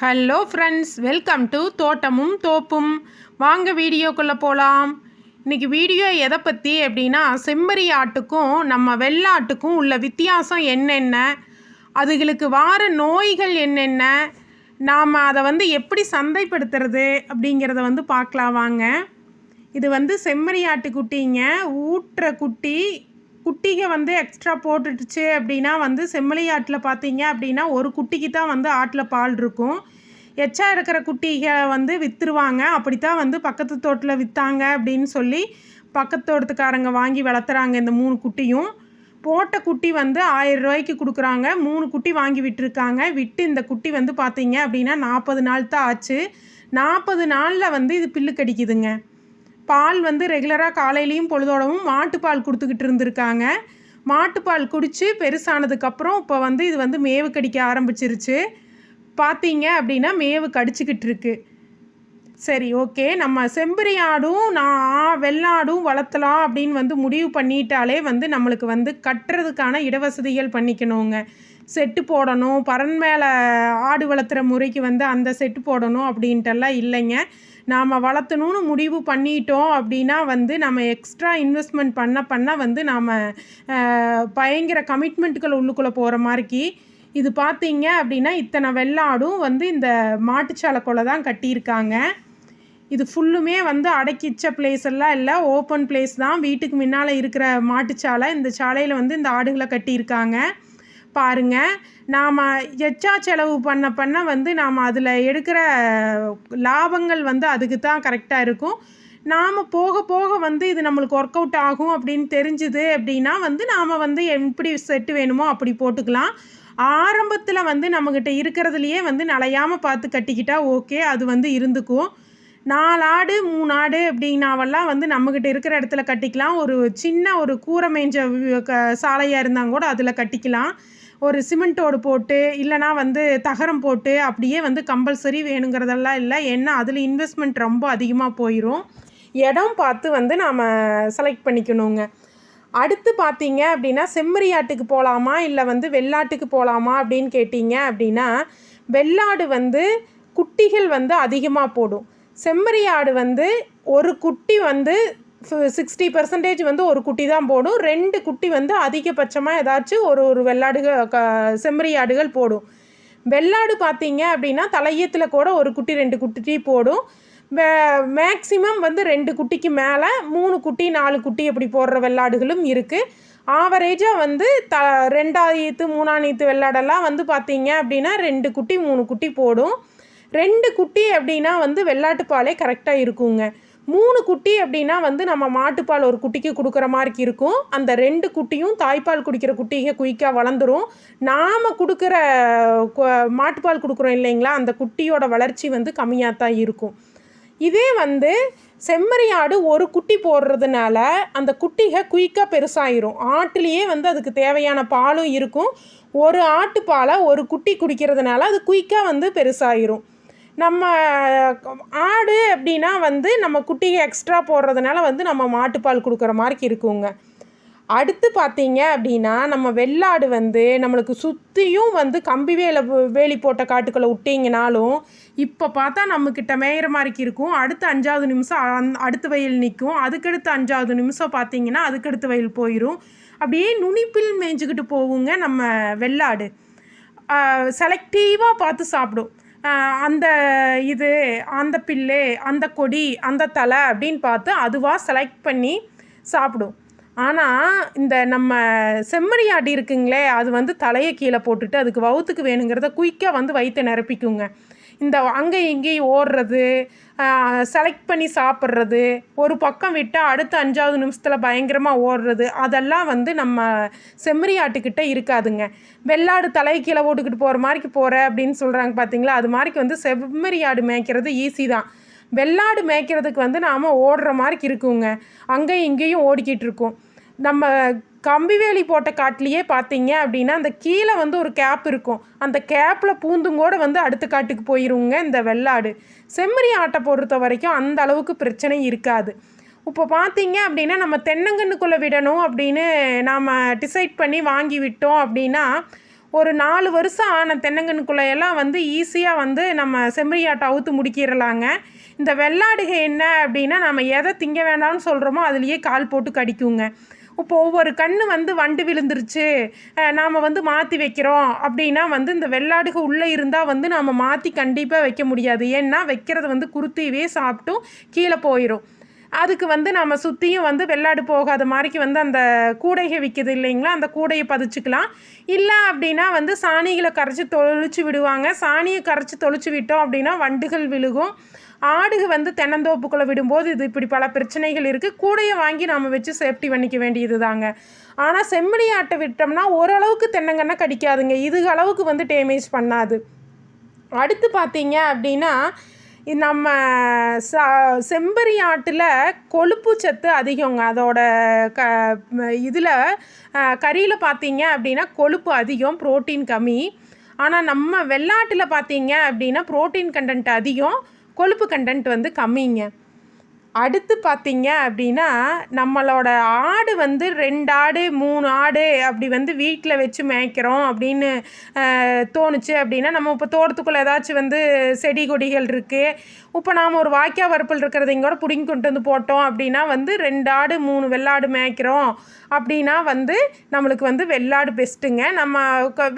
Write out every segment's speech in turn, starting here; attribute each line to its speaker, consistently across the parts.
Speaker 1: Hello friends welcome to தோட்டமும் தோப்பும் வாங்க வீடியோக்குள்ளே போகலாம் இன்றைக்கி வீடியோ எதை பற்றி அப்படின்னா செம்மறி ஆட்டுக்கும் நம்ம வெள்ளாட்டுக்கும் உள்ள வித்தியாசம் என்னென்ன? அதுகளுக்கு வார நோய்கள் என்னென்ன? நாம் அதை வந்து எப்படி சந்தைப்படுத்துறது அப்படிங்கிறத வந்து பார்க்கலாம் வாங்க. இது வந்து செம்மறி ஆட்டுக்குட்டிங்க. ஊட்டுற குட்டி குட்டிக வந்து எக்ஸ்ட்ரா போட்டுடுச்சு அப்படின்னா வந்து செம்மலி ஆட்டில் பார்த்தீங்க அப்படின்னா ஒரு குட்டிக்கு தான் வந்து ஆட்டில் பால் இருக்கும். எச்சா இருக்கிற குட்டிகளை வந்து விற்றுருவாங்க அப்படித்தான் வந்து பக்கத்து தோட்டில் விற்றாங்க அப்படின்னு சொல்லி பக்கத்து தோட்டத்துக்காரங்க வாங்கி வளர்த்துறாங்க இந்த மூணு குட்டியும். போட்ட குட்டி வந்து ஆயிரம் ரூபாய்க்கு கொடுக்குறாங்க. மூணு குட்டி வாங்கி விட்டுருக்காங்க. விட்டு இந்த குட்டி வந்து பார்த்தீங்க அப்படின்னா நாற்பது நாள் தான் ஆச்சு. நாற்பது நாளில் வந்து இது பில்லு கடிக்குதுங்க பால் வந்து ரெகுலராக காலையிலையும் பொழுதோடவும் மாட்டுப்பால் கொடுத்துக்கிட்டு இருந்திருக்காங்க. மாட்டுப்பால் குடித்து பெருசானதுக்கப்புறம் இப்போ வந்து இது வந்து மேவு கடிக்க ஆரம்பிச்சிருச்சு. பார்த்தீங்க அப்படின்னா மேவு கடிச்சிக்கிட்டு இருக்கு. சரி ஓகே. நம்ம செம்பரி ஆடும் நான் வெள்ளாடும் வளர்த்தலாம் அப்படின்னு வந்து முடிவு பண்ணிட்டாலே வந்து நம்மளுக்கு வந்து கட்டுறதுக்கான இடவசதிகள் பண்ணிக்கணுங்க. செட்டு போடணும். பரன் மேலே ஆடு வளர்த்துற முறைக்கு வந்து அந்த செட்டு போடணும் அப்படின்ட்டெல்லாம் இல்லைங்க. நாம் வளர்த்தணும்னு முடிவு பண்ணிட்டோம் அப்படின்னா வந்து நம்ம எக்ஸ்ட்ரா இன்வெஸ்ட்மெண்ட் பண்ண பண்ண வந்து நாம் பயங்கர கமிட்மெண்ட்டுகள் உள்ளுக்குள்ளே போகிற மாதிரிக்கு இது பார்த்தீங்க அப்படின்னா இத்தனை வெள்ளாடும் வந்து இந்த மாட்டுச்சாலைக்குள்ளே தான் கட்டியிருக்காங்க. இது ஃபுல்லுமே வந்து அடக்கிச்ச பிளேஸ் எல்லாம் இல்லை ஓப்பன் பிளேஸ் தான். வீட்டுக்கு முன்னால் இருக்கிற மாட்டுச்சாலை இந்த சாலையில் வந்து இந்த ஆடுகளை கட்டியிருக்காங்க. பாருங்க. நாம் எச்சா செலவு பண்ண பண்ண வந்து நாம் அதில் எடுக்கிற லாபங்கள் வந்து அதுக்கு தான் கரெக்டாக இருக்கும். நாம் போக போக வந்து இது நம்மளுக்கு ஒர்க் அவுட் ஆகும் அப்படின்னு தெரிஞ்சுது அப்படின்னா வந்து நாம் வந்து எப்படி செட்டு வேணுமோ அப்படி போட்டுக்கலாம். ஆரம்பத்தில் வந்து நம்மக்கிட்ட இருக்கிறதுலையே வந்து நலையாமல் பார்த்து கட்டிக்கிட்டால் ஓகே அது வந்து இருந்துக்கும். நாலு ஆடு மூணு ஆடு அப்படின்னாவெல்லாம் வந்து நம்மக்கிட்ட இருக்கிற இடத்துல கட்டிக்கலாம். ஒரு சின்ன ஒரு கூரை மேய்ஞ்ச க- சாலையாக இருந்தால் கூட அதில் கட்டிக்கலாம். ஒரு சிமெண்ட்டோடு போட்டு இல்லைனா வந்து தகரம் போட்டு அப்படியே வந்து கம்பல்சரி வேணுங்கிறதெல்லாம் இல்லை. ஏன்னா அதில் இன்வெஸ்ட்மெண்ட் ரொம்ப அதிகமாக போயிடும் இடம் பார்த்து வந்து நாம் செலக்ட் பண்ணிக்கணுங்க. அடுத்து பார்த்தீங்க அப்படின்னா செம்மறியாட்டுக்கு போகலாமா இல்லை வந்து வெள்ளாட்டுக்கு போகலாமா அப்படின்னு கேட்டிங்க அப்படின்னா வெள்ளாடு வந்து குட்டிகள் வந்து அதிகமாக போடும். செம்மறி ஆடு வந்து ஒரு குட்டி வந்து சிக்ஸ்டி பர்சன்டேஜ் வந்து ஒரு குட்டி தான் போடும். ரெண்டு குட்டி வந்து அதிகபட்சமாக ஏதாச்சும் ஒரு ஒரு வெள்ளாடுகள் க செம்மறி ஆடுகள் போடும். வெள்ளாடு பார்த்தீங்க அப்படின்னா தலையத்தில் கூட ஒரு குட்டி ரெண்டு குட்டி போடும். மேக்சிமம் வந்து ரெண்டு குட்டிக்கு மேலே மூணு குட்டி நாலு குட்டி அப்படி போடுற வெள்ளாடுகளும் இருக்குது ஆவரேஜாக வந்து த ரெண்டாயிரத்து மூணாயிரத்து வெள்ளாடெல்லாம் வந்து பார்த்தீங்க அப்படின்னா ரெண்டு குட்டி மூணு குட்டி போடும். ரெண்டு குட்டி அப்படின்னா வந்து வெள்ளாட்டு பாலே கரெக்டாக இருக்குங்க. மூணு குட்டி அப்படின்னா வந்து நம்ம மாட்டுப்பால் ஒரு குட்டிக்கு கொடுக்குற மாதிரி இருக்கும். அந்த ரெண்டு குட்டியும் தாய்ப்பால் குடிக்கிற குட்டிக குயிக்காக வளர்ந்துடும் நாம் கொடுக்குற மாட்டுப்பால் கொடுக்குறோம் இல்லைங்களா? அந்த குட்டியோட வளர்ச்சி வந்து கம்மியாக தான் இருக்கும். இதே வந்து செம்மறி ஆடு ஒரு குட்டி போடுறதுனால அந்த குட்டிக குயிக்காக பெருசாயிரும். ஆட்டுலேயே வந்து அதுக்கு தேவையான பாலும் இருக்கும். ஒரு ஆட்டுப்பாலை ஒரு குட்டி குடிக்கிறதுனால அது குயிக்காக வந்து பெருசாயிரும். நம்ம ஆடு அப்படின்னா வந்து நம்ம குட்டிக்கு எக்ஸ்ட்ரா போடுறதுனால வந்து நம்ம மாட்டுப்பால் கொடுக்குற மாதிரி இருக்குங்க. அடுத்து பார்த்தீங்க அப்படின்னா நம்ம வெள்ளாடு வந்து நம்மளுக்கு சுற்றியும் வந்து கம்பி வேலை வேலி போட்ட காட்டுக்குள்ளே விட்டிங்கனாலும் இப்போ பார்த்தா நம்மக்கிட்ட மேயிற மாதிரிக்கு இருக்கும். அடுத்த அஞ்சாவது நிமிஷம் அந்- அடுத்த வயல் நிற்கும் அதுக்கடுத்து அஞ்சாவது நிமிஷம் பார்த்தீங்கன்னா அதுக்கடுத்த வயல் போயிடும் அப்படியே நுனிப்பில் மேய்ஞ்சிக்கிட்டு போகுங்க நம்ம வெள்ளாடு. செலக்டிவாக பார்த்து சாப்பிடும். அந்த இது அந்த பில்லு அந்த கொடி அந்த தலை அப்படின்னு பார்த்து அதுவாக செலக்ட் பண்ணி சாப்பிடும். ஆனால் இந்த நம்ம செம்மறி ஆடி இருக்குங்களே அது வந்து தலையை கீழே போட்டுட்டு அதுக்கு வவுத்துக்கு வேணுங்கிறத குயிக்காக வந்து வயிற்றை நிரப்பிக்குங்க. இந்த அங்கே இங்கேயும் ஓடுறது செலக்ட் பண்ணி சாப்பிட்றது ஒரு பக்கம் விட்டால் அடுத்த அஞ்சாவது நிமிஷத்தில் பயங்கரமாக ஓடுறது அதெல்லாம் வந்து நம்ம செம்மறி ஆட்டுக்கிட்ட இருக்காதுங்க. வெள்ளாடு தலை கீழே ஓட்டுக்கிட்டு போகிற மாதிரிக்கு போகிற அப்படின்னு சொல்கிறாங்க பார்த்தீங்களா அது மாதிரிக்கு வந்து செம்மறி ஆடு மேய்க்கிறது ஈஸி தான். வெள்ளாடு மேய்க்கிறதுக்கு வந்து நாம் ஓடுற மாதிரிக்கு இருக்குங்க. அங்கேயும் இங்கேயும் ஓடிக்கிட்டு இருக்கோம். நம்ம கம்பிவேலி போட்ட காட்டிலேயே பார்த்தீங்க அப்படின்னா அந்த கீழே வந்து ஒரு கேப் இருக்கும். அந்த கேப்பில் பூந்தும் கூட வந்து அடுத்த காட்டுக்கு போயிருங்க இந்த வெள்ளாடு. செம்மறி ஆட்டை பொறுத்த வரைக்கும் அந்த அளவுக்கு பிரச்சனை இருக்காது. இப்போ பார்த்தீங்க அப்படின்னா நம்ம தென்னங்கன்னுக்குள்ளே விடணும் அப்படின்னு நாம் டிசைட் பண்ணி வாங்கி விட்டோம் அப்படின்னா ஒரு நாலு வருஷம் ஆன தென்னங்கன்னுக்குள்ளையெல்லாம் வந்து ஈஸியாக வந்து நம்ம செம்மறியாட்டை அவுத்து முடிக்கிறலாங்க இந்த வெள்ளாடுகை என்ன அப்படின்னா நம்ம எதை திங்க வேண்டாம்னு சொல்கிறோமோ அதுலேயே கால் போட்டு கடிக்குங்க. இப்போ ஒவ்வொரு கண்ணு வந்து வண்டு விழுந்துருச்சு. நாம் வந்து மாற்றி வைக்கிறோம். அப்படின்னா வந்து இந்த வெள்ளாடுக உள்ளே இருந்தால் வந்து நாம் மாற்றி கண்டிப்பாக வைக்க முடியாது. ஏன்னா வைக்கிறது வந்து குருத்தீவே சாப்பிட்டும் கீழே போயிடும் அதுக்கு வந்து நம்ம சுற்றியும் வந்து வெள்ளாடு போகாத மாதிரிக்கு வந்து அந்த கூடைகள் விற்கிது இல்லைங்களா? அந்த கூடையை பதிச்சுக்கலாம். இல்லை அப்படின்னா வந்து சாணிகளை கரைச்சி தொளிச்சு விடுவாங்க. சாணியை கரைச்சி தொளிச்சு விட்டோம் அப்படின்னா வண்டுகள் விழுகும். ஆடுகள் வந்து தென்னந்தோப்புக்குள்ளே விடும்போது இது இப்படி பல பிரச்சனைகள் இருக்குது கூடையை வாங்கி நாம் வச்சு சேஃப்டி பண்ணிக்க வேண்டியது தாங்க ஆனால் செம்மணி ஆட்டை விட்டோம்னா ஓரளவுக்கு தென்னங்கன்னா கடிக்காதுங்க. இது அளவுக்கு வந்து டேமேஜ் பண்ணாது. அடுத்து பார்த்தீங்க அப்படின்னா நம்ம ச செம்பரி ஆட்டில் கொழுப்பு சத்து அதிகங்க. அதோட க இதில் கறியில் பார்த்தீங்க அப்படின்னா கொழுப்பு அதிகம் புரோட்டீன் கம்மி. ஆனால் நம்ம வெள்ளாட்டில் பார்த்தீங்க அப்படின்னா புரோட்டீன் கண்டென்ட் அதிகம் கொழுப்பு கண்டென்ட் வந்து கம்மிங்க. அடுத்து பார்த்தீங்க அப்படின்னா நம்மளோட ஆடு வந்து ரெண்டு ஆடு மூணு ஆடு அப்படி வந்து வீட்டில் வச்சு மேய்க்கிறோம் அப்படின்னு தோணுச்சு அப்படின்னா நம்ம இப்போ தோட்டத்துக்குள்ளே ஏதாச்சும் வந்து செடி கொடிகள் இருக்குது இப்போ நாம் ஒரு வாய்க்கா வரப்பில் இருக்கிறதையும் கூட பிடிங்கி கொண்டு வந்து போட்டோம் அப்படின்னா வந்து ரெண்டு ஆடு மூணு வெள்ளாடு மேய்க்கிறோம் அப்படின்னா வந்து நம்மளுக்கு வந்து வெள்ளாடு பெஸ்ட்டுங்க. நம்ம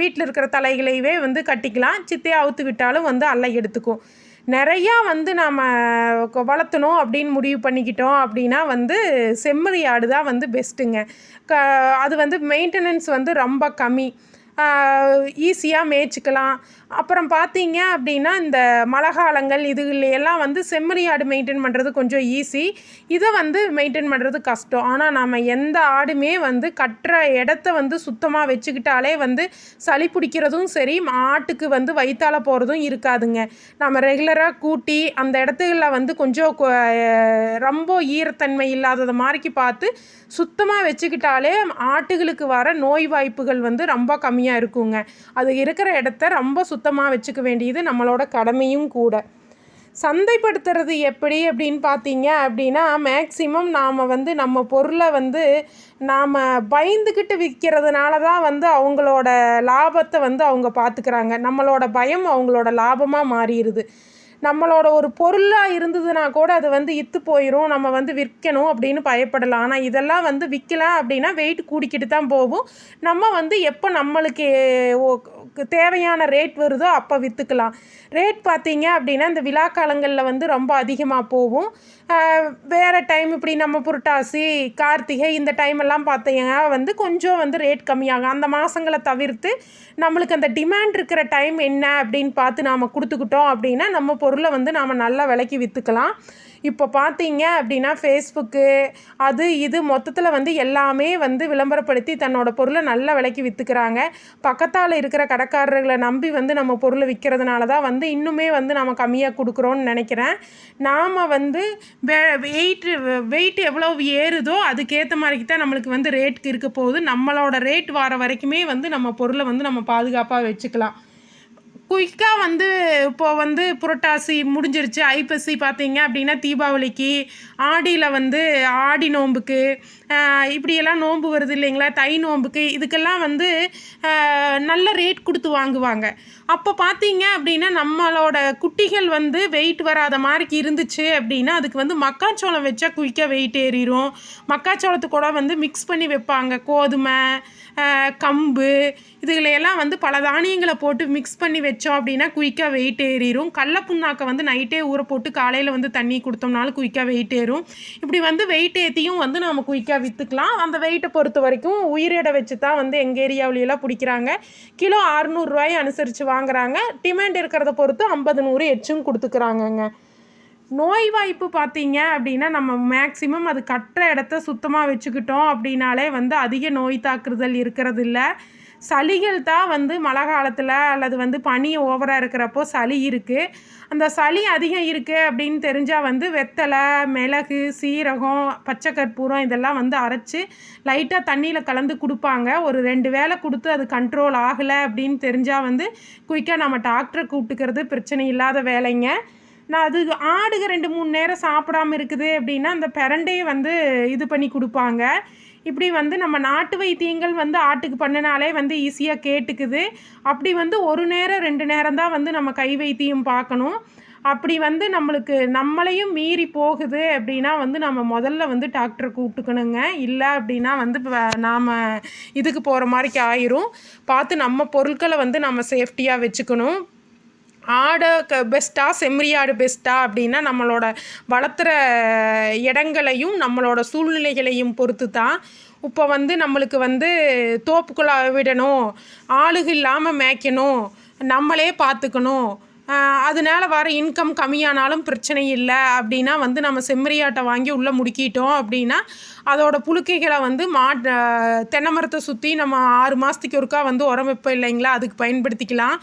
Speaker 1: வீட்டில் இருக்கிற தலைகளையவே வந்து கட்டிக்கலாம். சித்தையை அவுத்து விட்டாலும் வந்து அல்லை எடுத்துக்கும். நிறையா வந்து நாம் வளர்த்தணும் அப்படின்னு முடிவு பண்ணிக்கிட்டோம் அப்படின்னா வந்து செம்மறி ஆடு தான் வந்து பெஸ்ட்டுங்க க அது வந்து மெயின்டெனன்ஸ் வந்து ரொம்ப கம்மி. ஈஸியாக மேய்ச்சிக்கலாம். அப்புறம் பார்த்தீங்க அப்படின்னா இந்த மழை காலங்கள் இதுல எல்லாம் வந்து செம்மறி ஆடு மெயின்டைன் பண்ணுறது கொஞ்சம் ஈஸி இதை வந்து மெயின்டைன் பண்ணுறது கஷ்டம். ஆனால் நம்ம எந்த ஆடுமே வந்து கட்டுற இடத்த வந்து சுத்தமாக வச்சுக்கிட்டாலே வந்து சளி பிடிக்கிறதும் சரி ஆட்டுக்கு வந்து வயிற்றால் போகிறதும் இருக்காதுங்க. நம்ம ரெகுலராக கூட்டி அந்த இடத்துல வந்து கொஞ்சம் கொ- ரொம்ப ஈரத்தன்மை இல்லாதது மாதிரிக்கு பார்த்து சுத்தமாக வச்சுக்கிட்டாலே ஆட்டுகளுக்கு வர நோய் வாய்ப்புகள் வந்து ரொம்ப கம்மியாக இருக்குங்க. அது இருக்கிற இடத்த ரொம்ப சுத்தமாக வச்சுக்க வேண்டியது நம்மளோட கடமையும் கூட. சந்தைப்படுத்துறது எப்படி அப்படின்னு பார்த்தீங்க அப்படின்னா மேக்சிமம் நாம் வந்து நம்ம பொருளை வந்து நாம் பயந்துக்கிட்டு விற்கிறதுனால தான் வந்து அவங்களோட லாபத்தை வந்து அவங்க பார்த்துக்கிறாங்க. நம்மளோட பயம் அவங்களோட லாபமாக மாறிடுது. நம்மளோட ஒரு பொருளாக இருந்ததுன்னா கூட அது வந்து இத்து போயிடும் நம்ம வந்து விற்கணும் அப்படின்னு பயப்படலாம். ஆனால் இதெல்லாம் வந்து விற்கலாம் அப்படின்னா வெயிட் கூடிக்கிட்டு தான் போகும். நம்ம வந்து எப்போ நம்மளுக்கு ஓ- தேவையான ரேட் வருதோ அப்போ விற்றுக்கலாம் ரேட் பார்த்தீங்க அப்படின்னா இந்த விழா காலங்களில் வந்து ரொம்ப அதிகமாக போகும். வேறு டைம் இப்படி நம்ம புரட்டாசி கார்த்திகை இந்த டைம் எல்லாம் பார்த்தீங்கன்னா வந்து கொஞ்சம் வந்து ரேட் கம்மியாகும். அந்த மாதங்களை தவிர்த்து நம்மளுக்கு அந்த டிமாண்ட் இருக்கிற டைம் என்ன அப்படின்னு பார்த்து நாம் கொடுத்துக்கிட்டோம் அப்படின்னா நம்ம பொருளை வந்து நாம் நல்ல விலைக்கு விற்றுக்கலாம் இப்போ பார்த்தீங்க அப்படின்னா ஃபேஸ்புக்கு அது இது மொத்தத்தில் வந்து எல்லாமே வந்து விளம்பரப்படுத்தி தன்னோட பொருளை நல்ல விலைக்கு விற்றுக்கிறாங்க பக்கத்தால் இருக்கிற கடைக்காரர்களை நம்பி வந்து நம்ம பொருளை விற்கிறதுனால தான் வந்து இன்னுமே வந்து நம்ம கம்மியாக கொடுக்குறோன்னு நினைக்கிறேன். நாம் வந்து வெயிட் வெயிட் எவ்வளோ ஏறுதோ அதுக்கேற்ற மாதிரிக்கு தான் நம்மளுக்கு வந்து ரேட் இருக்க போகுது. நம்மளோட ரேட் வர வரைக்குமே வந்து நம்ம பொருளை வந்து நம்ம பாதுகாப்பாக வச்சுக்கலாம். குயிக்காக வந்து இப்போ வந்து புரட்டாசி முடிஞ்சிருச்சு ஐப்பசி பார்த்தீங்க அப்படின்னா தீபாவளிக்கு ஆடியில் வந்து ஆடி நோன்புக்கு இப்படியெல்லாம் நோன்பு வருது இல்லைங்களா? தை நோன்புக்கு இதுக்கெல்லாம் வந்து நல்ல ரேட் கொடுத்து வாங்குவாங்க. அப்போ பார்த்தீங்க அப்படின்னா நம்மளோட குட்டிகள் வந்து வெயிட் வராத மாதிரிக்கு இருந்துச்சு அப்படின்னா அதுக்கு வந்து மக்காச்சோளம் வச்சா குயிக்காக வெயிட் ஏறிடும் மக்காச்சோளத்து கூட வந்து மிக்ஸ் பண்ணி வைப்பாங்க. கோதுமை கம்பு இதுகளையெல்லாம் வந்து பல தானியங்களை போட்டு மிக்ஸ் பண்ணி வச்சோம் அப்படின்னா குயிக்காக வெயிட் ஏறிடும் கடல புண்ணாக்கை வந்து நைட்டே ஊற போட்டு காலையில் வந்து தண்ணி கொடுத்தோம்னாலும் குயிக்காக வெயிட் ஏறும். இப்படி வந்து வெயிட் ஏற்றியும் வந்து நம்ம குயிக்காக விற்றுக்கலாம் அந்த வெயிட்டை பொறுத்த வரைக்கும் உயிரிட வச்சு தான் வந்து எங்கள் ஏரியாவிலையெல்லாம் பிடிக்கிறாங்க. கிலோ அறுநூறுவாயை அனுசரித்து வாங்குறாங்க. டிமாண்ட் இருக்கிறத பொறுத்து ஐம்பது நூறு எச்சும் கொடுத்துக்கிறாங்கங்க. நோய் வாய்ப்பு பார்த்தீங்க அப்படின்னா நம்ம மேக்சிமம் அது கட்டுற இடத்த சுத்தமாக வச்சுக்கிட்டோம் அப்படின்னாலே வந்து அதிக நோய் தாக்குதல் இருக்கிறது இல்லை சளிகள் தான் வந்து மழை காலத்தில் அல்லது வந்து பனி ஓவராக இருக்கிறப்போ சளி இருக்குது அந்த சளி அதிகம் இருக்குது அப்படின்னு தெரிஞ்சால் வந்து வெத்தலை மிளகு சீரகம் பச்சை கற்பூரம் இதெல்லாம் வந்து அரைச்சி லைட்டாக தண்ணியில் கலந்து கொடுப்பாங்க. ஒரு ரெண்டு வேளை கொடுத்து அது கண்ட்ரோல் ஆகலை அப்படின்னு தெரிஞ்சால் வந்து குயிக்காக நம்ம டாக்டரை கூப்பிட்டுக்கிறது பிரச்சனை இல்லாத வேலைங்க. நான் அது ஆடுக ரெண்டு மூணு நேரம் சாப்பிடாம இருக்குது அப்படின்னா அந்த பெரண்டையை வந்து இது பண்ணி கொடுப்பாங்க. இப்படி வந்து நம்ம நாட்டு வைத்தியங்கள் வந்து ஆட்டுக்கு பண்ணினாலே வந்து ஈஸியாக கேட்டுக்குது. அப்படி வந்து ஒரு நேரம் ரெண்டு நேரம் தான் வந்து நம்ம கை வைத்தியம் பார்க்கணும். அப்படி வந்து நம்மளுக்கு நம்மளையும் மீறி போகுது அப்படின்னா வந்து நம்ம முதல்ல வந்து டாக்டரை கூப்பிட்டுக்கணுங்க. இல்லை அப்படின்னா வந்து நாம் இதுக்கு போகிற மாதிரிக்கு ஆயிரும். பார்த்து நம்ம பொருட்களை வந்து நம்ம சேஃப்டியாக வச்சுக்கணும். ஆடை க பெஸ்ட்டாக செம்மறி ஆடு பெஸ்ட்டாக அப்படின்னா நம்மளோட வளர்த்துற இடங்களையும் நம்மளோட சூழ்நிலைகளையும் பொறுத்து தான் இப்போ வந்து நம்மளுக்கு வந்து தோப்புக்குள்ளே விடணும் ஆளுக இல்லாமல் மேய்க்கணும் நம்மளே பார்த்துக்கணும். அதனால வர இன்கம் கம்மியானாலும் பிரச்சனை இல்லை. அப்படின்னா வந்து நம்ம செம்மறியாட்டை வாங்கி உள்ளே முடுக்கிட்டோம் அப்படின்னா அதோட புழுக்கைகளை வந்து மா தென்னை மரத்தை சுற்றி நம்ம ஆறு மாதத்துக்கு ஒருக்கா வந்து உரம் வைப்போம் இல்லைங்களா? அதுக்கு பயன்படுத்திக்கலாம்.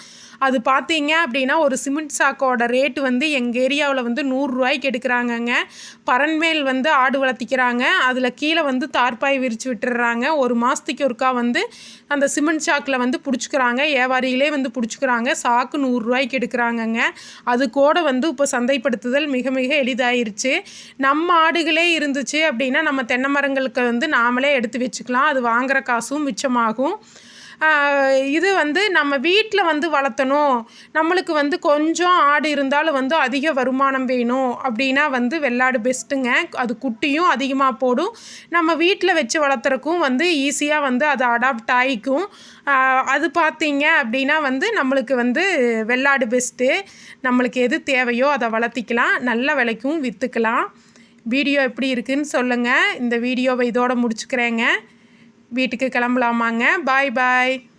Speaker 1: அது பார்த்தீங்க அப்படின்னா ஒரு சிமெண்ட் சாக்கோட ரேட்டு வந்து எங்கள் ஏரியாவில் வந்து நூறுரூவாய்க்கு எடுக்கிறாங்கங்க. பரன்மேல் வந்து ஆடு வளர்த்திக்கிறாங்க. அதில் கீழே வந்து தார்பாய் விரித்து விட்டுறாங்க. ஒரு மாதத்துக்கு ஒருக்கா வந்து அந்த சிமெண்ட் சாக்கில் வந்து பிடிச்சிக்கிறாங்க. வியாபாரிகளே வந்து பிடிச்சிக்கிறாங்க. சாக்கு நூறுரூவாய்க்கு எடுக்கிறாங்கங்க. அது கூட வந்து இப்போ சந்தைப்படுத்துதல் மிக மிக எளிதாயிருச்சு. நம்ம ஆடுகளே இருந்துச்சு அப்படின்னா நம்ம தென்னை மரங்களுக்கு வந்து நாமளே எடுத்து வச்சுக்கலாம். அது வாங்குகிற காசும் மிச்சமாகும். இது வந்து நம்ம வீட்டில் வந்து வளர்த்தணும். நம்மளுக்கு வந்து கொஞ்சம் ஆடு இருந்தாலும் வந்து அதிக வருமானம் வேணும். அப்படின்னா வந்து வெள்ளாடு பெஸ்ட்டுங்க அது குட்டியும் அதிகமாக போடும். நம்ம வீட்டில் வச்சு வளர்த்துறக்கும் வந்து ஈஸியாக வந்து அது அடாப்ட் ஆகிக்கும். அது பார்த்தீங்க அப்படின்னா வந்து நம்மளுக்கு வந்து வெள்ளாடு பெஸ்ட்டு நம்மளுக்கு எது தேவையோ அதை வளர்த்திக்கலாம். நல்ல விலைக்கும் விற்றுக்கலாம் வீடியோ எப்படி இருக்குதுன்னு சொல்லுங்கள் இந்த வீடியோவை இதோடு முடிச்சுக்கிறேங்க. வீட்டுக்கு கிளம்பலாமாங்க. பாய் பாய்.